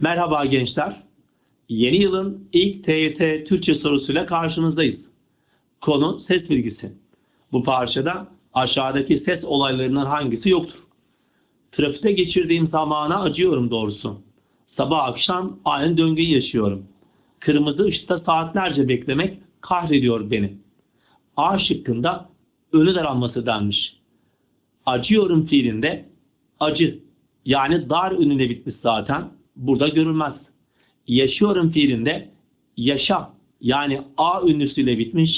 Merhaba gençler. Yeni yılın ilk TYT Türkçe sorusuyla karşınızdayız. Konu ses bilgisi. Bu parçada aşağıdaki ses olaylarından hangisi yoktur? Trafikte geçirdiğim zamana acıyorum doğrusu. Sabah akşam aynı döngüyü yaşıyorum. Kırmızı ışıkta saatlerce beklemek kahrediyor beni. A şıkkında önü daralması denmiş. Acıyorum fiilinde acı yani dar ününe bitmiş zaten burada görülmez. Yaşıyorum fiilinde yaşa yani A ünlüsüyle bitmiş.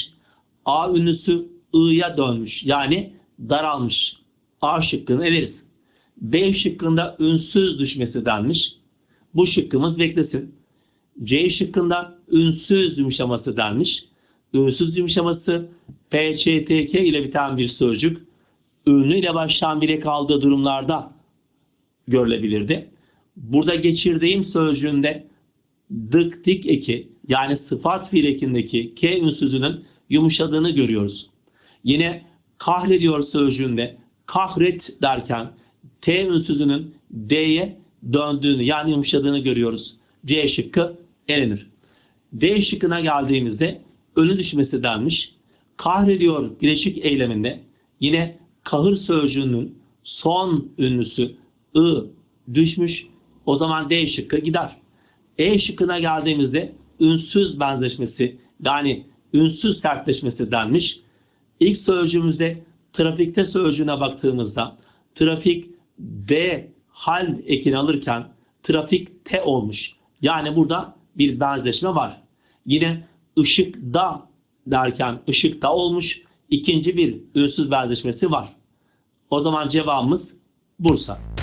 A ünlüsü I'ya dönmüş yani daralmış. A şıkkını eleriz. B şıkkında ünsüz düşmesi denmiş. Bu şıkkımız beklesin. C şıkkında ünsüz yumuşaması denmiş. Ünsüz yumuşaması PÇTK ile biten bir sözcük. Ünlü ile başlayan bile kaldığı durumlarda görülebilirdi. Burada geçirdiğim sözcüğünde dık dik eki yani sıfat fiil ekindeki K ünsüzünün yumuşadığını görüyoruz. Yine kahrediyor sözcüğünde kahret derken T ünsüzünün D'ye döndüğünü yani yumuşadığını görüyoruz. C şıkkı elenir. D şıkkına geldiğimizde önü düşmesi denmiş. Kahrediyor bileşik eyleminde yine kahır sözcüğünün son ünlüsü ı düşmüş. O zaman D şıkkı gider. E şıkkına geldiğimizde ünsüz benzeşmesi yani ünsüz sertleşmesi denmiş. İlk sözcüğümüzde trafikte sözcüğüne baktığımızda trafik D hal ekini alırken trafik T olmuş. Yani burada bir benzeşme var. Yine ışıkda derken ışıkta olmuş. ikinci bir ünsüz benzeşmesi var. O zaman cevabımız Bursa.